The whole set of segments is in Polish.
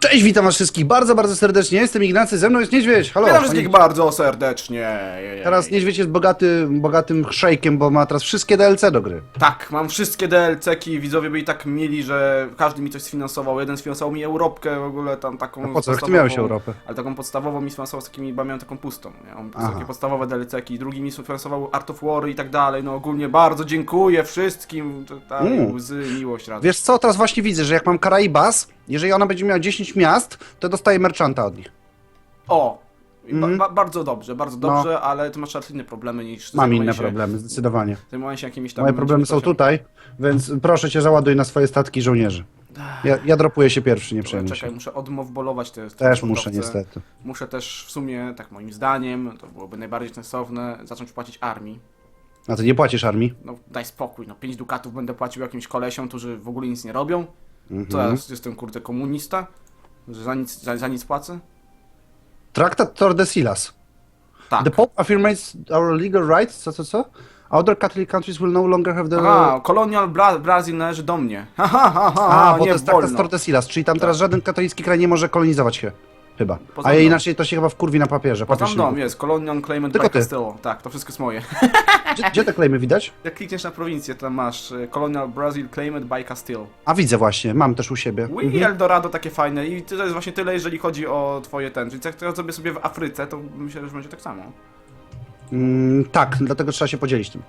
Cześć, witam was wszystkich bardzo, bardzo serdecznie. Jestem Ignacy, ze mną jest Niedźwiedź. Halo. Witam wszystkich bardzo serdecznie. Teraz Niedźwiedź jest bogaty, bogatym szejkiem, bo ma teraz wszystkie DLC do gry. Tak, mam wszystkie DLC-ki, widzowie byli tak mili, że każdy mi coś sfinansował. Jeden sfinansował mi Europkę w ogóle tam taką A po co? Jak ty podstawową- miałeś Europę? Ale taką podstawową mi sfinansował z takimi, bo miałem taką pustą. On Aha. takie podstawowe DLC-ki, drugi mi sfinansował Art of War i tak dalej. No ogólnie bardzo dziękuję wszystkim. Tutaj Mm. łzy, miłość, radość. Wiesz co, teraz właśnie widzę, że jak mam Karaibas, jeżeli ona będzie miała 10 miast, to dostaję merchanta od nich. O! I Ba Mhm. ba bardzo dobrze, bardzo dobrze, ale ty masz raczej inne problemy niż Mam zajmowanie inne się, problemy, zdecydowanie. Zajmowanie się jakimiś tam... Moje problemy są tutaj, więc proszę cię, załaduj na swoje statki żołnierzy. Ja, ja dropuję się pierwszy, nie przejmuj Czekaj, się. muszę odmowbolować te te Też muszę niestety. Muszę też w sumie, tak moim zdaniem, to byłoby najbardziej sensowne, zacząć płacić armii. A ty nie płacisz armii? No daj spokój, no 5 dukatów będę płacił jakimś kolesiom, którzy w ogóle nic nie robią. Mhm. To ja jestem kurde komunista, że za nic, za, za nic płacę? Traktat Tordesillas. Tak. The Pope affirmates our legal rights, co, co, co? Other Catholic countries will no longer have the... Aha, kolonial Bra Brazil należy do mnie. Ha, ha, ha, ha, A, bo to nie jest traktat. Tordesillas, czyli tam teraz żaden katolicki kraj nie może kolonizować się. Chyba. Poza A mną. inaczej to się chyba wkurwi na papierze. Poza papież mną nie- jest, kolonial claimed Tylko by ty. Tak, to wszystko jest moje. Gdzie, gdzie te klejmy widać? Jak klikniesz na prowincję, to tam masz y, colonial Brazil claimed by Castillo. A widzę właśnie, mam też u siebie. Wii Mhm. Eldorado takie fajne i to jest właśnie tyle, jeżeli chodzi o twoje ten. Czyli jak to zrobię sobie w Afryce, to myślę, że będzie tak samo. Mm, tak, dlatego trzeba się podzielić tym.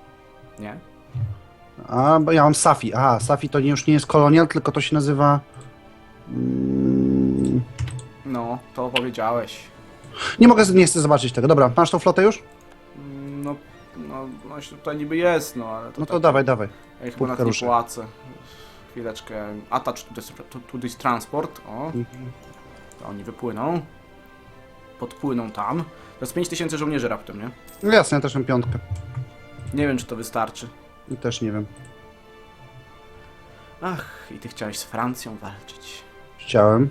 Nie? A, bo ja mam Safi. Aha, Safi to nie, już nie jest kolonial, tylko to się nazywa... No, to powiedziałeś. nie mogę, nie chcę zobaczyć tego. Dobra, masz tą flotę już? Mm, No, no, no jeszcze tutaj niby jest, no ale to No to tak, dawaj, dawaj. Ja ich chyba na nie płacę. Chwileczkę. Attach to this, to, to this transport. O, Mhm. to oni wypłyną. Podpłyną tam. To jest 5000 żołnierzy raptem, nie? No jasne, ja też mam piątkę. Nie wiem, czy to wystarczy. I też nie wiem. Ach, i ty chciałeś z Francją walczyć. Chciałem.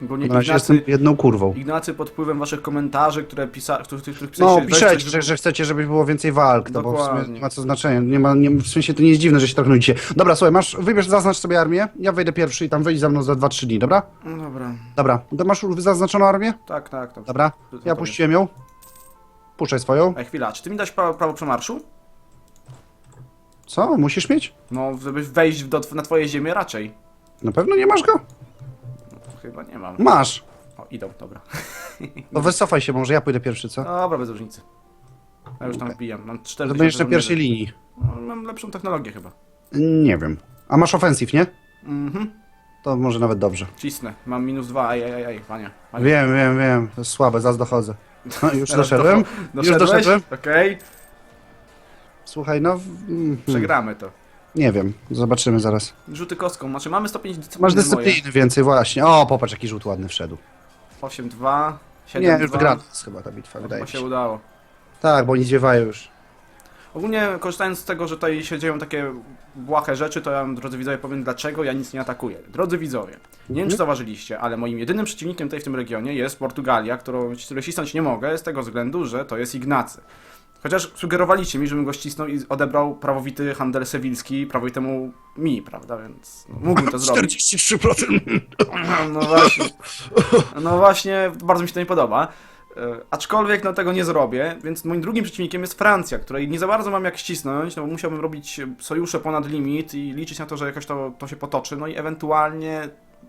Bo nie Na razie Ignacy, jestem jedną kurwą. Ignacy pod wpływem waszych komentarzy, które pisa, których, których pisaliście, No, weź piszecie, coś, że, że chcecie, żeby było więcej walk, no bo w sumie Dokładnie. nie ma co znaczenia. Nie ma, nie, w sensie to nie jest dziwne, że się tak nudzicie. Dobra, słuchaj, masz, wybierz, zaznacz sobie armię, ja wejdę pierwszy i tam wyjdź za mną za 2-3 dni, dobra? No dobra, Dobra, to masz już zaznaczoną armię? tak, tak. tak. Dobra, ja puściłem ją. Puszczaj swoją. Ej, chwila, czy ty mi dałeś prawo, prawo przemarszu? Co, musisz mieć? No, żeby wejść do, na twoje ziemię raczej. Na pewno nie masz go? Chyba nie mam. Masz. O, idą, dobra. To wycofaj się, może ja pójdę pierwszy, co? Dobra, bez różnicy. Ja już tam wbijam, mam 4 To będziesz na pierwszej linii. No, mam lepszą technologię chyba. Nie wiem. A masz ofensyw, nie? Mhm, To może nawet dobrze. cisnę. Mam minus 2, ej, ej, ej, ej, panie. panie. Wiem, wiem, wiem. To jest słabe, zaraz dochodzę. No, już doszedłem. Już Doszedłeś? doszedłem. Okej, Słuchaj, no... w- mm, przegramy to. Nie wiem, zobaczymy zaraz. Rzuty kostką, znaczy mamy 105 dyscypliny Masz dyscypliny więcej, właśnie. O, popatrz, jaki rzut ładny wszedł. 8, 2, 7, Nie, 2. już wygrana jest chyba ta bitwa, wydaje Chyba mi się się. udało. Tak, bo oni ziewają już. Ogólnie korzystając z tego, że tutaj się dzieją takie błahe rzeczy, to ja drodzy widzowie, powiem dlaczego ja nic nie atakuję. Drodzy widzowie, nie wiem czy zauważyliście, ale moim jedynym przeciwnikiem tutaj w tym regionie jest Portugalia, którą ścisnąć nie mogę z tego względu, że to jest Ignacy. Chociaż sugerowaliście mi, żebym go ścisnął i odebrał prawowity handel sewilski prawowitemu mi, prawda, więc no, mógłbym to zrobić. 43%. No właśnie. No właśnie, bardzo mi się to nie podoba. E, Aczkolwiek no, tego nie zrobię, więc moim drugim przeciwnikiem jest Francja, której nie za bardzo mam jak ścisnąć, no bo musiałbym robić sojusze ponad limit i liczyć na to, że jakoś to, to się potoczy, no i ewentualnie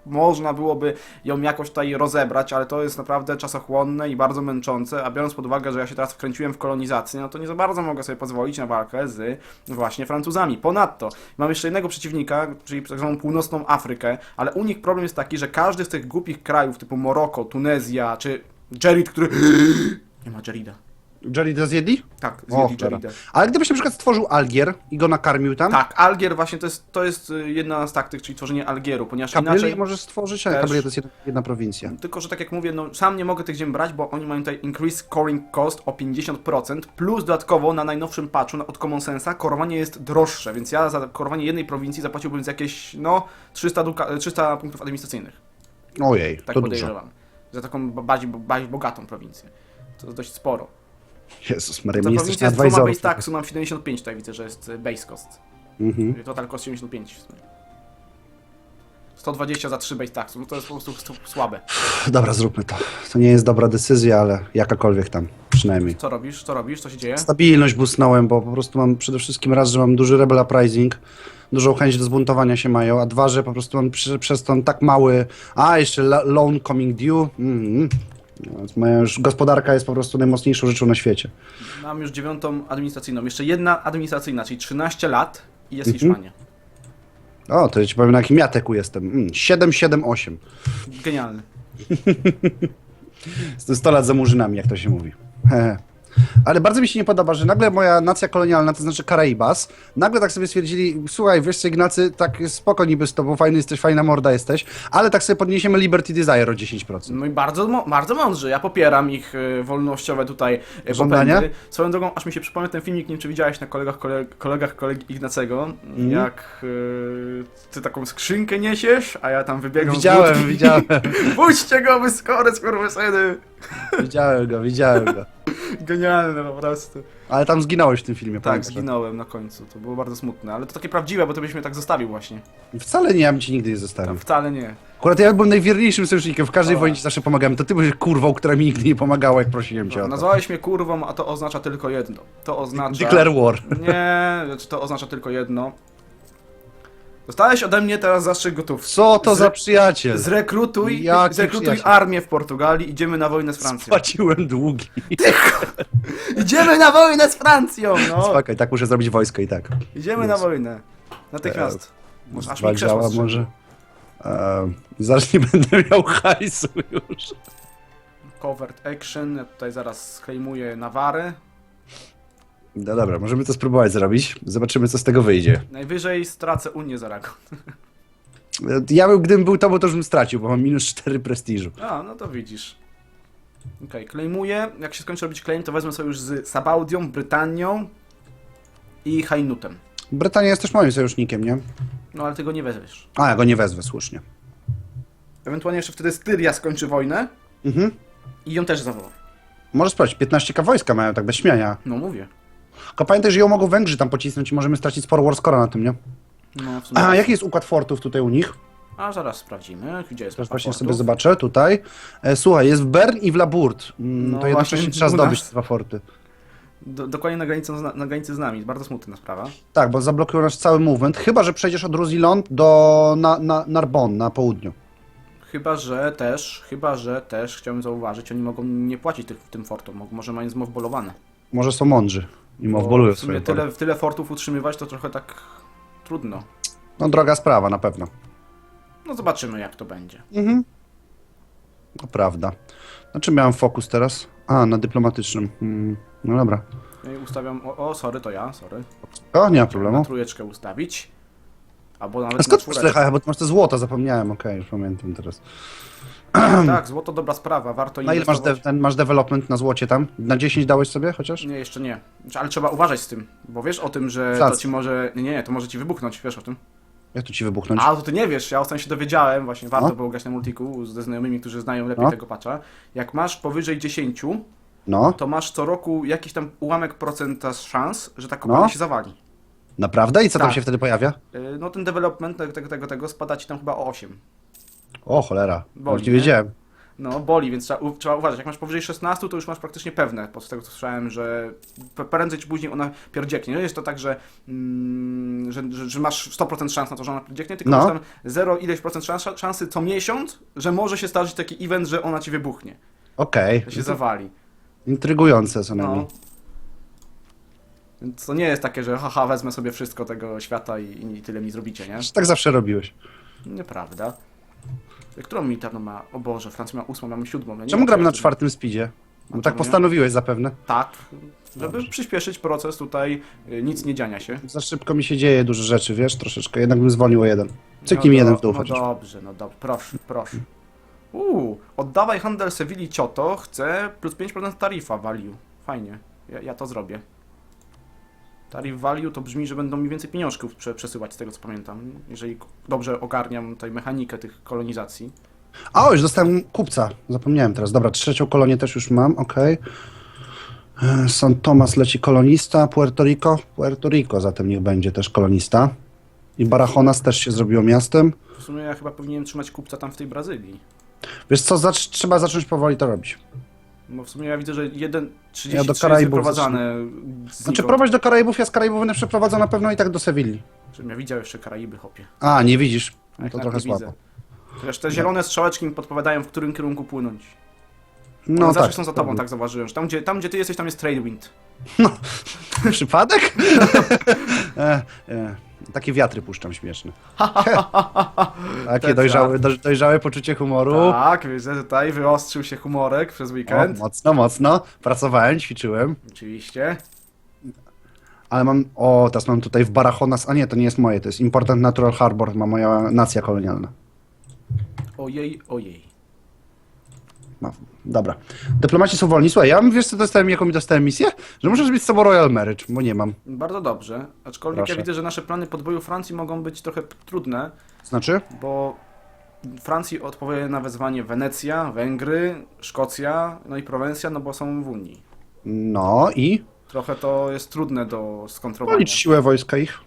można byłoby ją jakoś tutaj rozebrać, ale to jest naprawdę czasochłonne i bardzo męczące, a biorąc pod uwagę, że ja się teraz wkręciłem w kolonizację, no to nie za bardzo mogę sobie pozwolić na walkę z właśnie Francuzami. Ponadto mam jeszcze jednego przeciwnika, czyli tak zwaną północną Afrykę, ale u nich problem jest taki, że każdy z tych głupich krajów typu Maroko, Tunezja czy Jerid, który... Nie ma Jerida. To zjedli? Tak, O, zjedli. Jerida. Ale gdybyś na przykład stworzył Algier i go nakarmił tam, Tak, Algier właśnie to jest, to jest y, jedna z taktyk, czyli tworzenie Algieru, ponieważ Kabylię inaczej... możesz stworzyć, a Też. To jest jedna, jedna prowincja. Tylko, że tak jak mówię, no sam nie mogę tych ziem brać, bo oni mają tutaj increase scoring cost o 50%, plus dodatkowo na najnowszym patchu od Common Sense'a korowanie jest droższe, więc ja za korowanie jednej prowincji zapłaciłbym z jakieś, no, 300, duka, 300 punktów administracyjnych. Ojej, Tak to dużo. Za taką ba- bardziej, bardziej bogatą prowincję. To jest dość sporo. Jezus Maria, prowincję jesteś z dwoma advisorów. base taxu mam 75, tutaj widzę, że jest y, base cost. Mhm. Total cost 75 w sumie. 120 za 3 base taxu, no to jest po prostu stu- słabe. Dobra, zróbmy to. To nie jest dobra decyzja, ale jakakolwiek tam, przynajmniej. Co robisz? Co robisz? Co się dzieje? Stabilność busnąłem, bo po prostu mam przede wszystkim raz, że mam duży rebel uprising, dużą chęć do zbuntowania się mają, a dwa, że po prostu mam przy, przez ten tak mały, a jeszcze loan coming due, mm, no, więc moja już gospodarka jest po prostu najmocniejszą rzeczą na świecie. Mam już dziewiątą administracyjną. Jeszcze jedna administracyjna, czyli 13 lat i jest Mhm. Hiszpania. O, to ja ci powiem na jakim ja teku jestem. Mm, 778. Genialny. Jestem 100 lat za murzynami, jak to się mówi. Hehe. Ale bardzo mi się nie podoba, że nagle moja nacja kolonialna, to znaczy Karaibas, nagle tak sobie stwierdzili, słuchaj, wiesz co Ignacy, tak spoko niby z tobą, fajny jesteś, fajna morda jesteś, ale tak sobie podniesiemy Liberty Desire o 10%. No i bardzo, bardzo mądrzy. Ja popieram ich y, wolnościowe tutaj y, Żądania? popędy. Swoją drogą, aż mi się przypomniał ten filmik, nie wiem czy widziałeś na kolegach, kole, kolegach kolegi Ignacego, Mhm. jak y, ty taką skrzynkę niesiesz, a ja tam wybiegam Widziałem, widziałem, Puśćcie go, wy skory, skurwysyny! widziałem go, widziałem go. Genialne po prostu. Ale tam zginąłeś w tym filmie, Tak, pamiętasz? zginąłem na końcu. To było bardzo smutne, ale to takie prawdziwe, bo to byś mnie tak zostawił właśnie. Wcale nie, ja bym ci nigdy nie zostawił. wcale nie. Akurat ja byłem najwierniejszym sojusznikiem, w każdej wojnie ci zawsze pomagałem, to ty byłeś kurwą, która mi nigdy nie pomagała, jak prosiłem cię o to. Nazwałeś mnie kurwą, a to oznacza tylko jedno. To oznacza... Declare war. Nie, znaczy to oznacza tylko jedno. Dostałeś ode mnie teraz zastrzyk gotów. Co to za przyjaciel? Zrekrutuj, Jaki zrekrutuj przyjaciel? armię w Portugalii, idziemy na wojnę z Francją. Spłaciłem długi. Idziemy na wojnę z Francją, no! Spokaj, tak muszę zrobić wojsko i tak. Idziemy na wojnę. Natychmiast. Może aż mi krzesło strzeli. może. Eee, zaraz nie będę miał hajsu już. Covert action, ja tutaj zaraz sklejmuję Nawary. No dobra, możemy to spróbować zrobić. Zobaczymy, co z tego wyjdzie. Najwyżej stracę Unię za rok. E, Ja bym, gdybym był tobą, to już bym stracił, bo mam minus 4 prestiżu. A, no to widzisz. Okej, klejmuję. Jak się skończy robić claim, to wezmę sobie już z Sabaudią, Brytanią i Hainutem. Brytania jest też moim sojusznikiem, nie? No ale ty go nie weźmiesz. A, ja go nie wezwę, słusznie. Ewentualnie jeszcze wtedy Styria skończy wojnę Mhm. i ją też zawoła. Możesz sprawdzić, 15k wojska mają, tak bez śmiania. No mówię. Tylko pamiętaj, że ją mogą Węgrzy tam pocisnąć i możemy stracić sporo warscora na tym, nie? No, w sumie A, raz. jaki jest układ fortów tutaj u nich? A zaraz sprawdzimy, gdzie jest Teraz mapa właśnie sobie zobaczę, tutaj. E, słuchaj, jest w Bern i w Labourt. Mm, No to jednocześnie właśnie, trzeba u zdobyć nas. dwa forty. Do, dokładnie na granicy, na, na granicy z nami, bardzo smutna sprawa. Tak, bo zablokują nasz cały movement, chyba że przejdziesz od Roussillon do na, na Narbonne na południu. Chyba, że też, chyba, że też chciałbym zauważyć, oni mogą nie płacić tych, tym fortom, mo- może mają zmowbolowane. Może są mądrzy i Bo mowbolują W sumie swoje tyle, tyle... tyle fortów utrzymywać to trochę tak trudno. No droga sprawa, na pewno. No zobaczymy jak to będzie. Mhm. To prawda. Na czym miałem fokus teraz? A, na dyplomatycznym. Mm, no dobra. Ja ustawiam, o, o sorry, to ja, sorry. O, nie ma Na problemu. trójeczkę ustawić. Albo nawet A skąd na masz czwóreczkę. Bo ty masz te złoto, zapomniałem, okej, już pamiętam teraz. Tak, złoto dobra sprawa, warto Na ile masz, de inwestować. ten, masz development na złocie tam? Na 10 dałeś sobie chociaż? Nie, jeszcze nie. Ale trzeba uważać z tym, bo wiesz o tym, że to ci może... Nie, nie, to może ci wybuchnąć, wiesz o tym? Jak tu ci wybuchnąć? A, to ty nie wiesz, ja ostatnio się dowiedziałem, właśnie warto No. było grać na multiku ze znajomymi, którzy znają lepiej No. tego patcha. Jak masz powyżej 10, No, to masz co roku jakiś tam ułamek procenta szans, że ta kopalnia No. się zawali. naprawdę? I co tam Tak. się wtedy pojawia? Yy, No ten development tego, tego, tego, tego spada ci tam chyba o 8. O, cholera. Boli, Już nie nie? wiedziałem. No, boli, więc trzeba, u- trzeba uważać. Jak masz powyżej 16, to już masz praktycznie pewne, po z tego co słyszałem, że p- prędzej czy później ona pierdzieknie. Nie jest to tak, że, mm, że, że, że masz 100% szans na to, że ona pierdzieknie, tylko No. masz tam 0 ileś procent szans, szansy co miesiąc, że może się zdarzyć taki event, że ona ci wybuchnie, Okej. że się zawali. Intrygujące co najmniej. No. Więc to nie jest takie, że haha, wezmę sobie wszystko tego świata i, i tyle mi zrobicie, nie? Tak zawsze robiłeś. Nieprawda. Którą militarną ma? O Boże, Francja ma ósmą, mamy siódmą. Ja nie Czemu wiem, gramy na czwartym speedzie? No A tak postanowiłeś zapewne. Tak, żeby przyspieszyć proces tutaj y, nic nie dziania się. Za szybko mi się dzieje dużo rzeczy, wiesz, troszeczkę. Jednak bym zwolnił o jeden. Cyknij mi no jeden w dół No chociaż. dobrze, no dobrze, proszę, proszę. Uuu, oddawaj handel Sewilli Cioto, chcę plus 5% tarifa value. Fajnie, ja, ja to zrobię. Tarif value to brzmi, że będą mi więcej pieniążków prze, przesyłać z tego co pamiętam, jeżeli dobrze ogarniam tutaj mechanikę tych kolonizacji. A, o, już dostałem kupca. Zapomniałem teraz. Dobra, trzecią kolonię też już mam, okej. E, San Tomas leci kolonista, Puerto Rico. Puerto Rico zatem niech będzie też kolonista. I Barajonas też się zrobiło miastem. W sumie ja chyba powinienem trzymać kupca tam w tej Brazylii. Wiesz co, zacz, trzeba zacząć powoli to robić. Bo w sumie ja widzę, że jeden 33 Ja do jest wyprowadzane Znaczy prowadź do Karaibów, ja z Karaibów będę przeprowadzał na pewno i tak do Sewilli. Żebym ja widział jeszcze Karaiby, hopie. A, nie widzisz? No to trochę słabo. Chociaż te zielone strzałeczki mi podpowiadają, w którym kierunku płynąć. No One zawsze tak. są za tobą, tak zauważyłem. Że tam, gdzie, tam, gdzie ty jesteś, tam jest trade wind. Przypadek? e, e, takie wiatry puszczam śmieszne. takie dojrzałe, do, dojrzałe poczucie humoru. Tak, widzę tutaj, wyostrzył się humorek przez O, weekend. mocno, mocno. Pracowałem, ćwiczyłem. Oczywiście. Ale mam. O, teraz mam tutaj w Barachonas. A nie, to nie jest moje, to jest Important Natural Harbor, ma moja nacja kolonialna. Ojej, ojej. No, dobra. Dyplomaci są wolni. Słuchaj, ja wiesz co dostałem, jaką mi dostałem misję? Że muszę zrobić z sobą Royal Marriage, bo nie mam. Bardzo dobrze. Aczkolwiek Proszę. ja widzę, że nasze plany podboju Francji mogą być trochę trudne, Znaczy? bo Francji odpowie na wezwanie Wenecja, Węgry, Szkocja, no i Prowencja, no bo są w Unii. No i? Trochę to jest trudne do skontrolowania. Policz siłę wojska ich.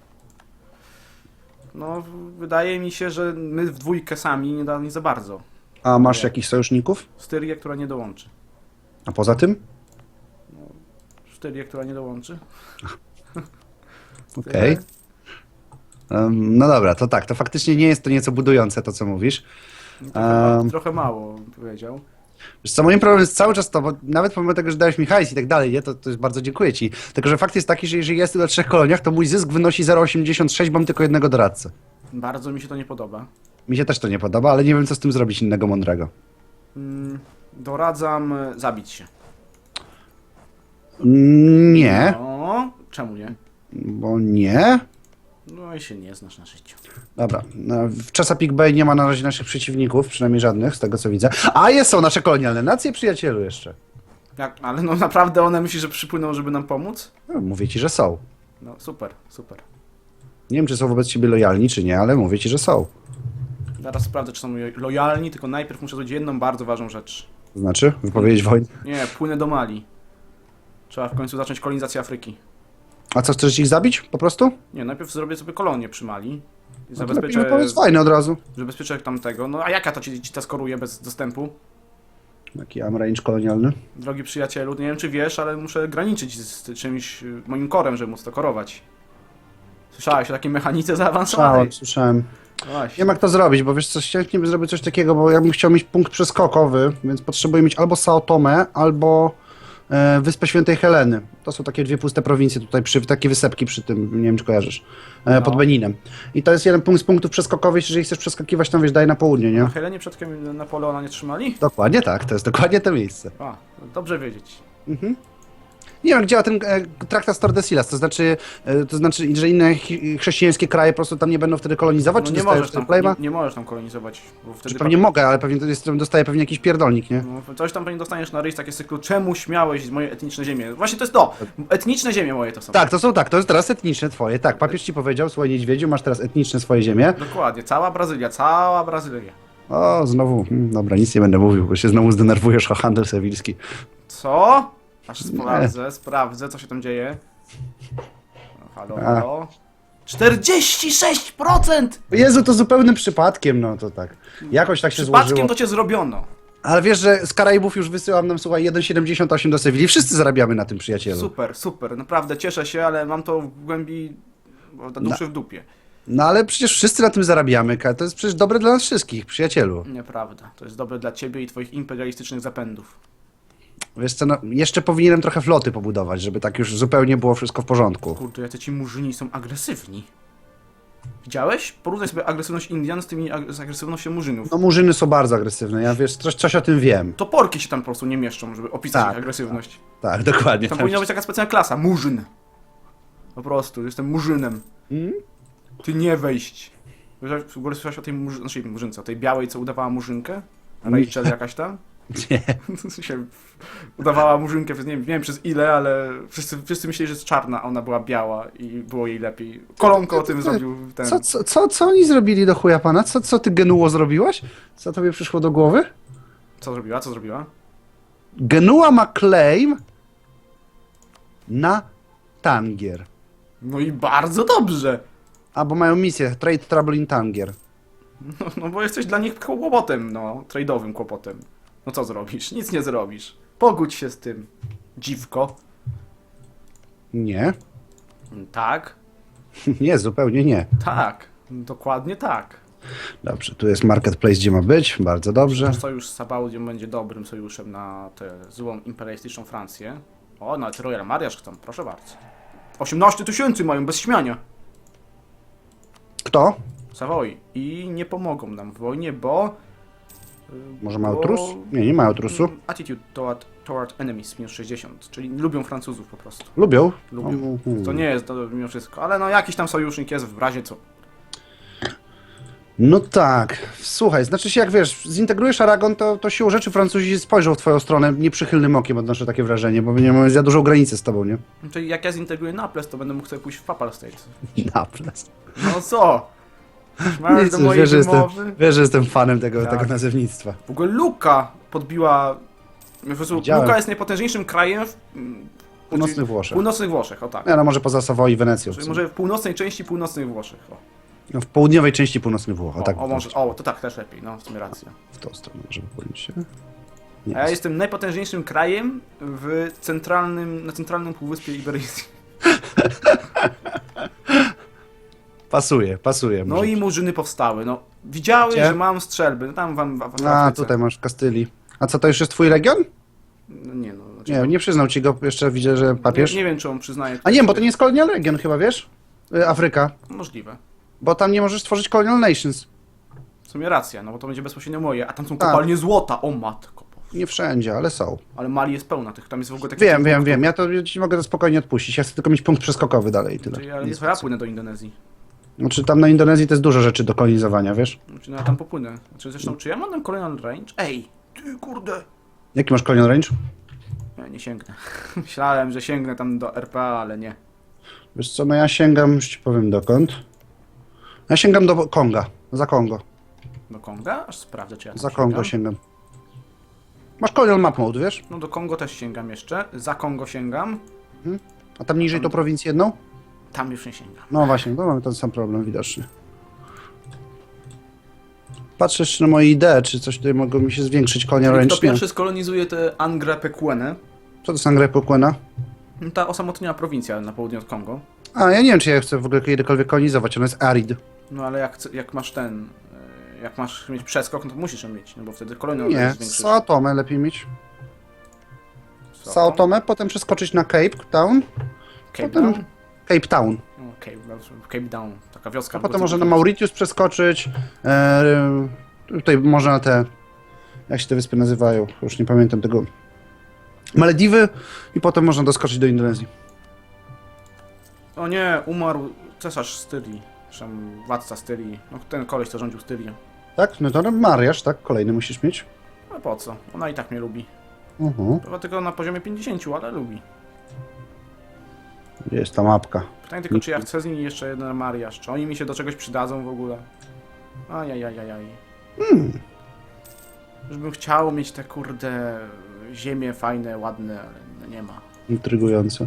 No, wydaje mi się, że my w dwójkę sami nie da nie za bardzo. A masz Nie. jakichś sojuszników? Styrię, która nie dołączy. A poza tym? Styrię, która nie dołączy. Okej. Em, no dobra, to tak, to faktycznie nie jest to nieco budujące to, co mówisz. Trochę, Em. trochę mało, bym powiedział. Wiesz co, moim problemem jest cały czas to, bo nawet pomimo tego, że dałeś mi hajs i tak dalej, nie, to, to jest bardzo dziękuję ci. Tylko, że fakt jest taki, że jeżeli jest na trzech koloniach, to mój zysk wynosi 0,86, bo mam tylko jednego doradcę. Bardzo mi się to nie podoba. Mi się też to nie podoba, ale nie wiem, co z tym zrobić innego mądrego. Mm, doradzam e, zabić się. Nie, No, czemu nie? bo nie. No i się nie znasz na życiu. Dobra, no, w Chesapeake Bay nie ma na razie naszych przeciwników, przynajmniej żadnych, z tego co widzę. A jest, są nasze kolonialne nacje, przyjacielu, jeszcze. Jak, ale no naprawdę one myśli, że przypłyną, żeby nam pomóc? No, mówię ci, że są. No super, super. Nie wiem, czy są wobec ciebie lojalni, czy nie, ale mówię ci, że są. Zaraz sprawdzę, czy są lo- lojalni, tylko najpierw muszę zrobić jedną bardzo ważną rzecz. To znaczy, wypowiedzieć wojnę. Nie, płynę do Mali. Trzeba w końcu zacząć kolonizację Afryki. A co, chcesz ich zabić po prostu? Nie, najpierw zrobię sobie kolonię przy Mali. I No to lepiej zabezpieczę, wypowiedz wojnę od razu. zabezpieczę tamtego. No a jaka to ci, ci ta skoruje bez dostępu? Jaki am range kolonialny? Drogi przyjacielu, nie wiem czy wiesz, ale muszę graniczyć z czymś, y, moim korem, żeby móc to korować. Słyszałeś o takiej mechanice zaawansowanej? Słyszałem, słyszałem. No Nie Właśnie. wiem jak to zrobić, bo wiesz co, chciałem zrobić coś takiego, bo ja bym chciał mieć punkt przeskokowy, więc potrzebuję mieć albo Sao Tome, albo Wyspę Świętej Heleny. To są takie dwie puste prowincje tutaj, przy, takie wysepki przy tym, nie wiem czy kojarzysz, e, pod No. Beninem. I to jest jeden punkt z punktów przeskokowych, jeżeli chcesz przeskakiwać tam, wiesz, daj na południe, nie? Helenie przodkiem Napoleona nie trzymali? Dokładnie tak, to jest dokładnie to miejsce. A, dobrze wiedzieć. Mhm. Nie wiem, jak działa ten e, traktat z Tordesillas, to znaczy, e, to znaczy, że inne chrześcijańskie kraje po prostu tam nie będą wtedy kolonizować, No czy nie możesz, tam, nie, nie możesz tam kolonizować, bo wtedy Czy pewnie mogę, ale pewnie jest, dostaję pewnie jakiś pierdolnik, nie? No, coś tam pewnie dostaniesz na ryj takie cyklu, czemu śmiałeś z moje etniczne ziemie? Właśnie to jest to! Etniczne ziemie moje to są. Tak, to są tak, to jest teraz etniczne twoje. Tak, papież ci powiedział, słuchaj niedźwiedziu, masz teraz etniczne swoje ziemie. Dokładnie, cała Brazylia, cała Brazylia. O, znowu, hmm, dobra, nic nie będę mówił, bo się znowu zdenerwujesz o handel sewilski. Co? Aż sprawdzę, sprawdzę, co się tam dzieje. Halo, halo. 46%! Jezu, to zupełnym przypadkiem, no to tak. Jakoś tak się Przypadkiem złożyło. to cię zrobiono. Ale wiesz, że z Karaibów już wysyłam nam, słuchaj, 1,78 do Sewilli. Wszyscy zarabiamy na tym, przyjacielu. Super, super, naprawdę cieszę się, ale mam to w głębi duszy w dupie. No ale przecież wszyscy na tym zarabiamy, Ka. to jest przecież dobre dla nas wszystkich, przyjacielu. Nieprawda. To jest dobre dla ciebie i twoich imperialistycznych zapędów. Wiesz co, no, jeszcze powinienem trochę floty pobudować, żeby tak już zupełnie było wszystko w porządku. Kurde, jacy ci murzyni są agresywni. Widziałeś? Porównaj sobie agresywność Indian z, tymi ag- z agresywnością murzynów. No murzyny są bardzo agresywne, ja wiesz, coś, coś o tym wiem. Toporki się tam po prostu nie mieszczą, żeby opisać Tak, ich agresywność. Tak, dokładnie. Tam Tam powinna być taka specjalna klasa, murzyn. Po prostu, jestem murzynem. Mm? Ty nie wejść. W ogóle słyszałeś o tej murzy... znaczy, murzynce, o tej białej, co udawała murzynkę? Rachel jakaś tam? Nie. się udawała murzynkę, nie, wiem, nie wiem przez ile, ale wszyscy, wszyscy myśleli, że jest czarna, a ona była biała i było jej lepiej. Kolonko o tym zrobił ten... Co, co, co, co oni zrobili do chuja pana? Co, co ty Genuło zrobiłaś? Co tobie przyszło do głowy? Co zrobiła? Co zrobiła? Genua ma claim na Tangier. No i bardzo dobrze. Albo mają misję Trade Trouble in Tangier. No, no bo jesteś dla nich kłopotem, no, trade'owym kłopotem. No co zrobisz? Nic nie zrobisz. Pogódź się z tym, dziwko. Nie. Tak, Nie, zupełnie nie. tak, dokładnie tak. Dobrze, tu jest marketplace, gdzie ma być. Bardzo dobrze. Sojusz z Sabaudią będzie dobrym sojuszem na tę złą imperialistyczną Francję. O, nawet Royal Mariaż chcą, proszę bardzo. 18 tysięcy mają, bez śmiania. Kto? Savoy. I nie pomogą nam w wojnie, bo... y, Może mają bo- trus? Nie, nie mają trusu. Mm, Attitude toward, toward enemies minus 60, czyli lubią Francuzów po prostu. Lubią? Lubią. Mhm. To nie jest to mimo wszystko, ale no jakiś tam sojusznik jest w razie co. No tak. Słuchaj, znaczy się jak wiesz, zintegrujesz Aragon, to, to siłą rzeczy Francuzi spojrzą w twoją stronę nieprzychylnym okiem, odnoszę takie wrażenie, bo nie mamy za dużą granicę z tobą, nie? Czyli jak ja zintegruję Naples, to będę mógł sobie pójść w Papal States. Naples. No co? Masz Nic, do mojej wiesz, że jestem, wymowy? wiesz, że jestem fanem tego, Tak. tego nazewnictwa. W ogóle Luka podbiła... Po prostu Widziałem. Luka jest najpotężniejszym krajem w mm, północnych Włoszech. północnych Włoszech, o tak. Nie, no może poza Savoy i Wenecją. Czyli może w północnej części północnych Włoszech. O, No, w południowej części północnych Włoch, o, o, tak. o, może, o to tak, też lepiej, no w sumie racja. W tą stronę, żeby powiedzieć się. A ja jestem najpotężniejszym krajem w centralnym, na centralnym półwyspie Iberyjskim. Pasuje, pasuje. No może. i murzyny powstały, no. Widziały, Gdzie? że mam strzelby, no tam wam w, w, w A, tutaj masz w Kastylii. A co, to już jest twój region? No, nie no. Znaczy, Nie, nie przyznał ci go, jeszcze widzę, że papież. Nie, nie wiem, czy on przyznaje. A nie, bo to nie jest Colonial Region chyba, wiesz? Y, Afryka. Możliwe. Bo tam nie możesz stworzyć Colonial Nations. W sumie racja, no bo to będzie bezpośrednio moje, a tam są Tak. kopalnie złota, o matko. Nie wszędzie, ale są. Ale Mali jest pełna tych, tam jest w ogóle taki... Wiem, wiem, wiem. Ja to ci mogę to spokojnie odpuścić. Ja chcę tylko mieć punkt przeskokowy dalej i tyle. Czyli ja, Nic to ja więcej. płynę do Indonezji. Znaczy tam na Indonezji to jest dużo rzeczy do kolonizowania, wiesz? Znaczy, no ja tam popłynę. Znaczy, zresztą, czy ja mam tam Colonial Range? Ej, ty kurde. Jaki masz Colonial Range? Nie, nie sięgnę. Myślałem, że sięgnę tam do RPA, ale nie. Wiesz co, no ja sięgam, już ci powiem dokąd. Ja sięgam do Konga. Za Kongo. Do Konga? Aż sprawdzę, czy ja tam Za Kongo sięgam. sięgam. Masz Colonial Map Mode, wiesz? No do Kongo też sięgam jeszcze. Za Kongo sięgam. A tam niżej to prowincję jedną? Tam już nie sięgam. No właśnie, to mamy ten sam problem widocznie. Patrzę jeszcze na moje idee, czy coś tutaj mogło mi się zwiększyć Colonial Kto pierwszy skolonizuje tę Angrę Pequenę? Co to jest Angre Pokłena? Ta osamotniona prowincja na południe od Kongo. A, ja nie wiem, czy ja chcę w ogóle kiedykolwiek kolonizować, ona jest arid. No ale jak, jak masz ten... e, Jak masz mieć przeskok, no to musisz ją mieć, no bo wtedy kolonią Nie, zwiększysz. Sao Tome lepiej mieć. Co? Sao Tome, potem przeskoczyć na Cape Town. Cape potem- Town? Cape Town. Cape, Cape Town, taka wioska. A potem może na Mauritius przeskoczyć. E, tutaj można te. Jak się te wyspy nazywają? Już nie pamiętam tego. Malediwy i potem można doskoczyć do Indonezji. O nie, umarł cesarz Styrii. Zresztą władca Styrii. No ten koleś, co rządził Styrią. Tak? No to mariaż, tak? Kolejny musisz mieć. No po co? Ona i tak mnie lubi. Uh Chyba tylko na poziomie 50, ale lubi. Gdzie jest ta mapka? Pytanie tylko, czy ja chcę z nimi jeszcze jeden mariaż. Czy oni mi się do czegoś przydadzą w ogóle? Ajajajajaj. Hmm. Już bym chciał mieć te kurde ziemie fajne, ładne, ale nie ma. Intrygujące.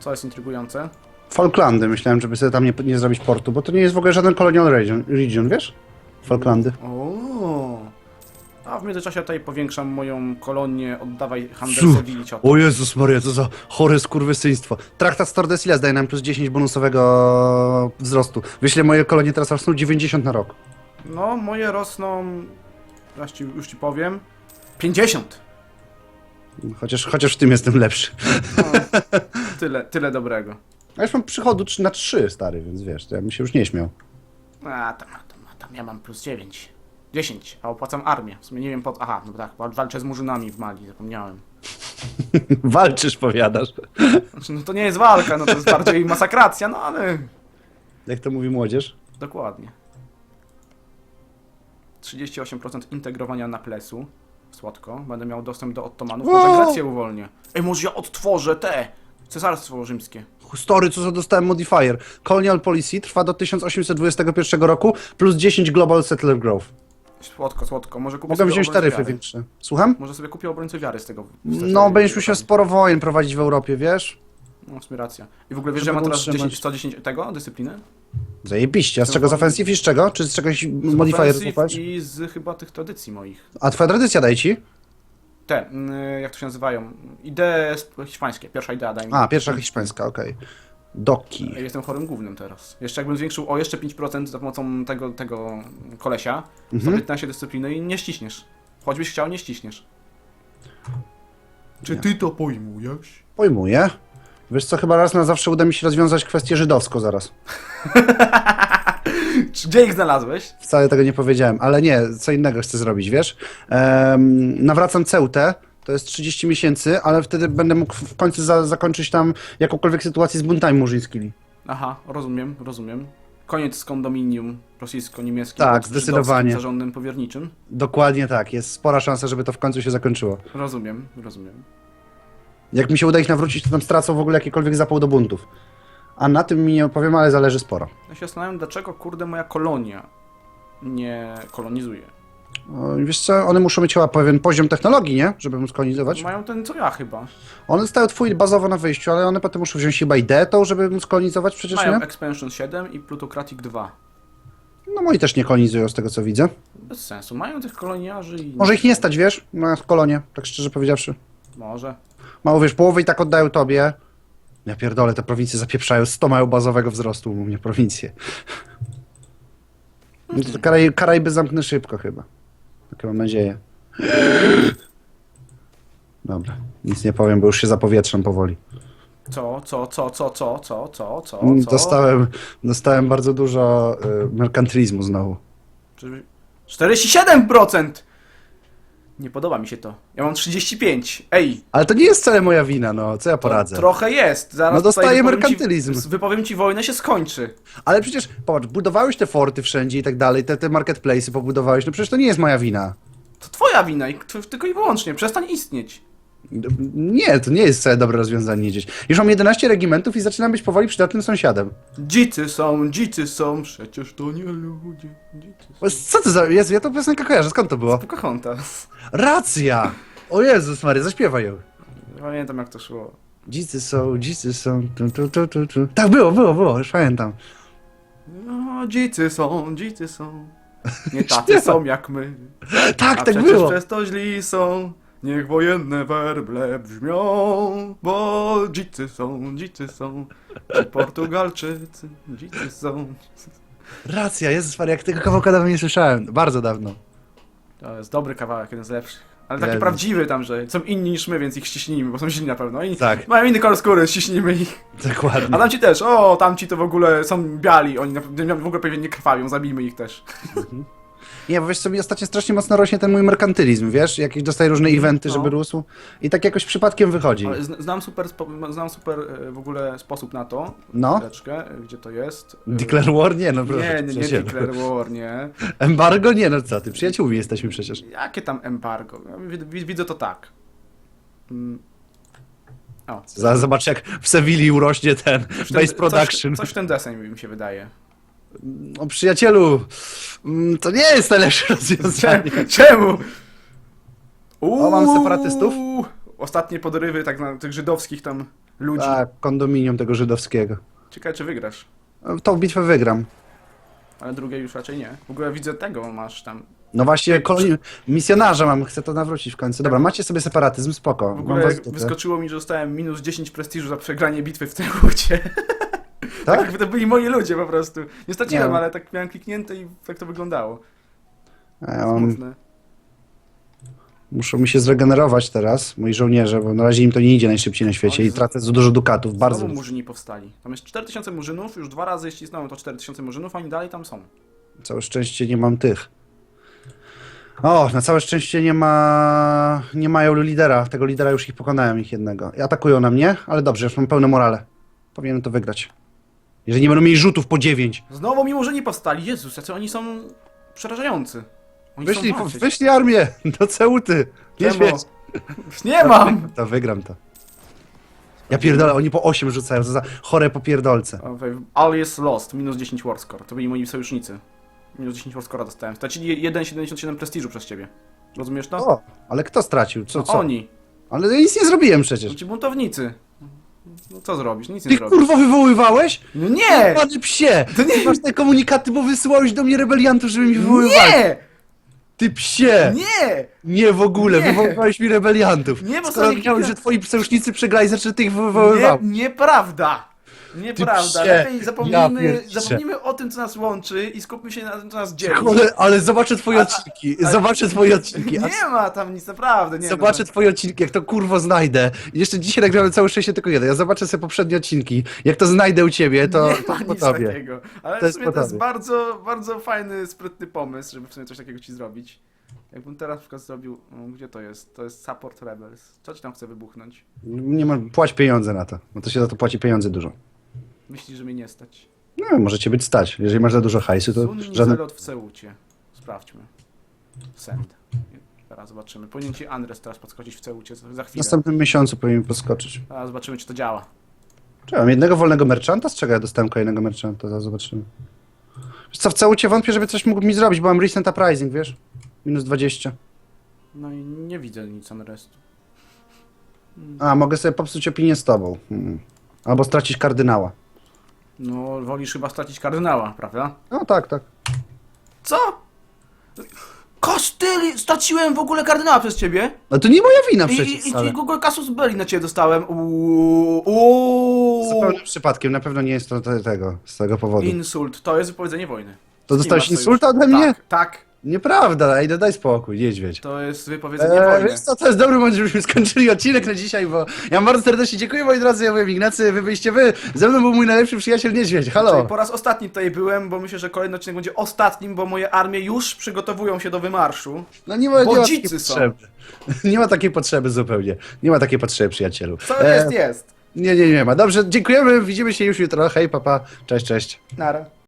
Co jest intrygujące? Falklandy. Myślałem, żeby sobie tam nie, nie zrobić portu, bo to nie jest w ogóle żaden colonial region, region wiesz? Falklandy. O. Międzyczasie tutaj powiększam moją kolonię, oddawaj handel Su- Sewilli ciot. O Jezus Maria, co za chore skurwysyństwo. Traktat z Tordesillas daje nam plus 10 bonusowego wzrostu. Wyślę moje kolonie teraz rosną 90 na rok. No, moje rosną, już ci, już ci powiem, 50. Chociaż, chociaż w tym jestem lepszy. No, tyle, tyle dobrego. A już mam przychodu trzy- na 3, stary, więc wiesz, to ja bym się już nie śmiał. A tam, a tam, a tam ja mam plus 9. 10, a opłacam armię. W sumie nie wiem po... Aha, no tak, wal- walczę z murzynami w Mali, zapomniałem. Walczysz, powiadasz. Znaczy, no to nie jest walka, no to jest bardziej masakracja, no ale... Jak to mówi młodzież? Dokładnie. 38% integrowania na plesu. Słodko. Będę miał dostęp do Ottomanów. Może Wow! Grecję uwolnię. Ej, może ja odtworzę te! Cesarstwo rzymskie. Story, co za dostałem modifier. Colonial Policy trwa do 1821 roku, plus 10 Global Settler Growth. Słodko, słodko. Może kupię Mogę sobie wziąć obrońcę taryfy wiary. większe. Słucham? Może sobie kupię obrońcę wiary z tego. No, będziesz musiał sporo wojen prowadzić w Europie, wiesz? No, w sumie racja. I w ogóle wiesz, że Żeby ja mam teraz utrzymać. 10, 110 tego, dyscypliny? Zajebiście. A z czego z offensive i z czego? Czy z czegoś modifier Offensive? I z chyba tych tradycji moich. A twoja tradycja daje ci? Te, mm, jak to się nazywają? Idee sp- hiszpańskie. Pierwsza idea daj mi. A, pierwsza hiszpańska, okej. Doki. Ja Jestem chorym głównym teraz. Jeszcze jakbym zwiększył o jeszcze 5% za pomocą tego, tego kolesia, Mhm. to 15 dyscypliny i nie ściśniesz. Choćbyś chciał, nie ściśniesz. Czy Nie. ty to pojmujesz? Pojmuję. Wiesz co, chyba raz na zawsze uda mi się rozwiązać kwestię żydowską zaraz. Czy Gdzie ich znalazłeś? Wcale tego nie powiedziałem, ale nie, co innego chcę zrobić, wiesz? Em, nawracam Ceutę, to jest 30 miesięcy, ale wtedy będę mógł w końcu za, zakończyć tam jakąkolwiek sytuację z buntami murzyńskimi. Aha, rozumiem, rozumiem. Koniec z kondominium rosyjsko-niemieckim Tak, zdecydowanie. zarządem powierniczym. Dokładnie tak, jest spora szansa, żeby to w końcu się zakończyło. Rozumiem, rozumiem. Jak mi się uda ich nawrócić, to tam stracą w ogóle jakikolwiek zapał do buntów. A na tym mi nie opowiem, ale zależy sporo. Ja się zastanawiam, dlaczego kurde moja kolonia nie kolonizuje. O, Wiesz co, one muszą mieć chyba pewien poziom technologii, nie? Żeby móc kolonizować. Mają ten co ja chyba. One dostają twój bazowo na wyjściu, ale one potem muszą wziąć chyba ideę tą, żeby móc kolonizować przecież, Mają nie? Expansion 7 i Plutocratic 2. No moi też nie kolonizują z tego co widzę. Bez sensu. Mają tych koloniarzy i... Może ich nie stać, wiesz, na kolonie, tak szczerze powiedziawszy. Może. Mało wiesz, połowę i tak oddają tobie. Ja pierdolę, te prowincje zapieprzają, 100 mają bazowego wzrostu u mnie prowincje. No to Karaj Karaiby zamknę szybko chyba. Takie mam nadzieję. Dobra, nic nie powiem, bo już się zapowietrzam powoli. Co, co, co, co, co, co, co, co, co? Dostałem, dostałem bardzo dużo y, merkantylizmu znowu. Czy- 47%! Nie podoba mi się to. Ja mam 35. Ej, Ale to nie jest wcale moja wina, no, co ja to poradzę. trochę jest. Zaraz No tutaj dostaję wypowiem merkantylizm. Ci, wypowiem ci wojnę się skończy. Ale przecież, popatrz, budowałeś te forty wszędzie i tak dalej, te, te marketplace'y pobudowałeś, no przecież to nie jest moja wina. To twoja wina i tylko i wyłącznie. Przestań istnieć. Nie, to nie jest wcale dobre rozwiązanie gdzieś. Już mam 11 regimentów i zaczynam być powoli przydatnym sąsiadem. Dzicy są, dzicy są, przecież to nie ludzie. Dzicy są. Co to za... Jezu, ja to piosenkę kojarzę, skąd to było? Pocahontas. Racja! O Jezus Mary, zaśpiewaj ją. Pamiętam jak to szło. Dzicy są, dzicy są, tu, tu, tu, tu, tu. Tak, było, było, było, już pamiętam. No, dzicy są, dzicy są. Nie tacy są jak my. Tak, A tak przecież było. przez to źli są. Niech wojenne werble brzmią, bo dzicy są, dzicy są. Ci Portugalczycy, dzicy są. Racja, Jezus Mary, jak tego kawałka dawno nie słyszałem. Bardzo dawno. To jest dobry kawałek, jeden z lepszych. Ale taki Jezus. prawdziwy tam, że są inni niż my, więc ich ściśnijmy, bo są źli na pewno. Oni Tak. mają inny kolor skóry, ściśnijmy ich. Dokładnie. A tamci też, o, tamci to w ogóle są biali, oni naprawdę w ogóle pewnie nie krwawią, zabijmy ich też. Nie, bo wiesz co, mi ostatnio strasznie mocno rośnie ten mój merkantylizm, wiesz? Jakieś dostaję różne eventy, No. żeby rósł i tak jakoś przypadkiem wychodzi. Ale zn- znam super, spo- znam super e, w ogóle sposób na to. No. Chwileczkę, e, gdzie to jest? E, Declare war? Nie, no proszę. Nie, cię, nie, nie przyjacielu. Declare War, nie. Embargo? Nie, no co ty, przyjaciółmi jesteśmy przecież. Jakie tam embargo? Ja wid- widzę to tak. Mm. O, Za- Zobacz jak w Sewilli urośnie ten coś w base production. Coś, coś w ten deseń mi się wydaje. O przyjacielu, mm, to nie jest najlepsze rozwiązanie. Czemu? O, mam separatystów? Ostatnie podrywy tak na tych żydowskich tam ludzi. Tak, kondominium tego żydowskiego. Ciekawe czy wygrasz. Tą bitwę wygram. Ale drugie już raczej nie. W ogóle widzę tego masz tam. No właśnie, koloni... misjonarza mam, chcę to nawrócić w końcu. Dobra, macie sobie separatyzm, spoko. W Mam ogóle was wyskoczyło mi, że dostałem minus 10 prestiżu za przegranie bitwy w Tehucie. Tak? Jakby to byli moi ludzie po prostu. Nie straciłem, Nie. ale tak miałem kliknięte i tak to wyglądało. A Ja mam, Smutne. muszą mi się zregenerować teraz, moi żołnierze, bo na razie im to nie idzie najszybciej na świecie i tracę za dużo dukatów, bardzo. Znowu murzyni powstali. Tam jest 4000 murzynów, już dwa razy ścisnąłem to 4000 murzynów, a oni dalej tam są. Całe szczęście nie mam tych. O, na całe szczęście nie ma. Nie mają lidera. Tego lidera już ich pokonałem, ich jednego. I atakują na mnie, ale dobrze, już mam pełne morale. Powinienem to wygrać. Jeżeli nie będą mieli rzutów po 9. Znowu mi murzyni powstali. Jezus, jacy oni są przerażający. Oni Wyślij, walczyć. wyślij armię do Ceuty. Nie Czemu? śmieć. Nie mam! To wygram to. Ja pierdolę, oni po 8 rzucają, to za chore popierdolce. All is lost, minus 10 war score. To byli moi sojusznicy. Minus 10 war score'a dostałem. Stracili 1,77 prestiżu przez ciebie. Rozumiesz to? O, ale kto stracił? Co, No co? Oni, Ale ja nic nie zrobiłem przecież. ci buntownicy. No co zrobisz? Nic nie Ty zrobisz. kurwa wywoływałeś? No nie! Panie psie! To nie- Ty masz te komunikaty, bo wysyłałeś do mnie rebeliantów, żeby mi wywoływali. Nie! Ty psie! Nie! Nie w ogóle, Nie. wywoływałeś mi rebeliantów. Nie, bo Skoro sobie wiedziałeś, kilka- że twoi sojusznicy przegrali, zaczęli tych wywoływał. Nie, nieprawda! Nieprawda. psie. Lepiej Ja zapomnijmy, pierdziczę. zapomnijmy o tym, co nas łączy i skupmy się na tym, co nas dzieli. Ale, ale zobaczę twoje A- odcinki, a- zobaczę twoje odcinki. a- Nie ma tam nic, naprawdę. Nie Zobaczę no. twoje odcinki, jak to kurwo znajdę. I Jeszcze dzisiaj nagrałem całe szczęście tylko jeden. Ja zobaczę sobie poprzednie odcinki. Jak to znajdę u ciebie, to, nie to ma po nic tobie. takiego. Ale To w jest sumie po to jest tobie. bardzo, bardzo fajny, sprytny pomysł, żeby w sumie coś takiego ci zrobić. Jakbym teraz na przykład zrobił. No, gdzie to jest? To jest Support Rebels. Co ci tam chce wybuchnąć? Nie ma, płać pieniądze na to, bo to się za to płaci pieniądze dużo. Myślisz, że mnie nie stać? No, może cię być stać. Jeżeli masz za dużo hajsu, to Sunni żaden... zelot w Ceucie. Sprawdźmy. Send. Teraz zobaczymy. Powinien ci Andres teraz podskoczyć w Ceucie za W chwilę. następnym miesiącu powinien podskoczyć. Teraz zobaczymy, czy to działa. Czy mam jednego wolnego merchanta? Z czego ja dostałem kolejnego merchanta? Zaraz zobaczymy. Wiesz co, w całucie wątpię, żeby coś mógł mi zrobić, bo mam recent uprising, wiesz? Minus 20. No i nie widzę nic Andrestu. A, mogę sobie popsuć opinię z tobą. Hmm. Albo stracić kardynała. No, wolisz chyba stracić kardynała, prawda? No tak, tak. Co? Kostyli! Straciłem w ogóle kardynała przez ciebie. No to nie moja wina I, przecież i, i Casus Belli na ciebie dostałem. Uuu, uuu. Zupełnym przypadkiem, na pewno nie jest to te, tego, z tego powodu. Insult. To jest wypowiedzenie wojny. To dostałeś insulta ode mnie? Tak, tak. Nieprawda, ej, no daj spokój, niedźwiedź. To jest wypowiedzenie Eee, wojny. wiesz co, to jest dobry moment, żebyśmy skończyli odcinek na dzisiaj, bo ja bardzo serdecznie dziękuję moi drodzy, ja byłem Ignacy, wy byliście wy, ze mną był mój najlepszy przyjaciel Niedźwiedź, halo. Czyli po raz ostatni tutaj byłem, bo myślę, że kolejny odcinek będzie ostatnim, bo moje armie już przygotowują się do wymarszu. No nie ma, nie ma takiej są. potrzeby. Nie ma takiej potrzeby zupełnie, nie ma takiej potrzeby przyjacielu. Co Eee, jest, jest. Nie, nie, nie ma. Dobrze, dziękujemy, widzimy się już jutro, hej, papa, cześć, cześć. Nara.